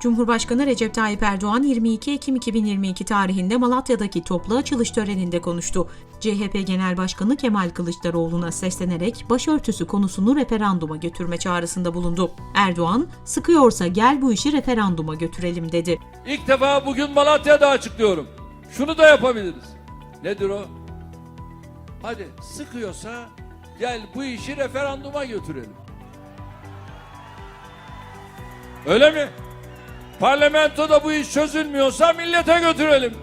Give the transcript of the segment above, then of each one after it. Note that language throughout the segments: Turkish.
Cumhurbaşkanı Recep Tayyip Erdoğan 22 Ekim 2022 tarihinde Malatya'daki toplu açılış töreninde konuştu. CHP Genel Başkanı Kemal Kılıçdaroğlu'na seslenerek başörtüsü konusunu referanduma götürme çağrısında bulundu. Erdoğan, sıkıyorsa gel bu işi referanduma götürelim dedi. İlk defa bugün Malatya'da açıklıyorum. Şunu da yapabiliriz. Nedir o? Hadi sıkıyorsa gel bu işi referanduma götürelim. Öyle mi? Parlamentoda bu iş çözülmüyorsa millete götürelim.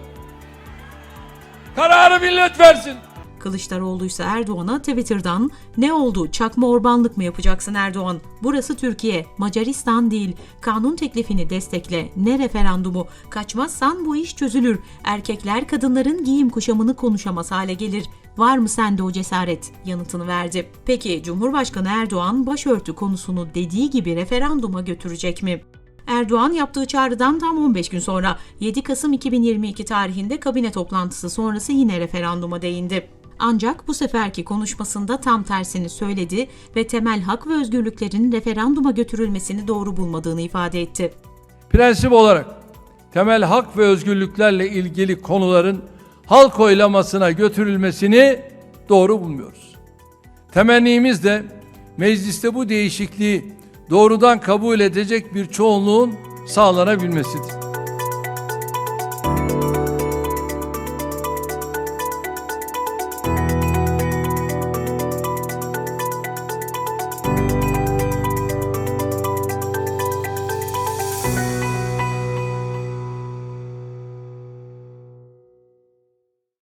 Kararı millet versin. Kılıçdaroğlu ise Erdoğan'a Twitter'dan ne oldu çakma orbanlık mı yapacaksın Erdoğan? Burası Türkiye, Macaristan değil. Kanun teklifini destekle. Ne referandumu? Kaçmazsan bu iş çözülür. Erkekler kadınların giyim kuşamını konuşamaz hale gelir. Var mı sende o cesaret? yanıtını verdi. Peki Cumhurbaşkanı Erdoğan başörtü konusunu dediği gibi referanduma götürecek mi? Erdoğan yaptığı çağrıdan tam 15 gün sonra 7 Kasım 2022 tarihinde kabine toplantısı sonrası yine referanduma değindi. Ancak bu seferki konuşmasında tam tersini söyledi ve temel hak ve özgürlüklerin referanduma götürülmesini doğru bulmadığını ifade etti. Prensip olarak temel hak ve özgürlüklerle ilgili konuların halk oylamasına götürülmesini doğru bulmuyoruz. Temennimiz de mecliste bu değişikliği doğrudan kabul edecek bir çoğunluğun sağlanabilmesidir.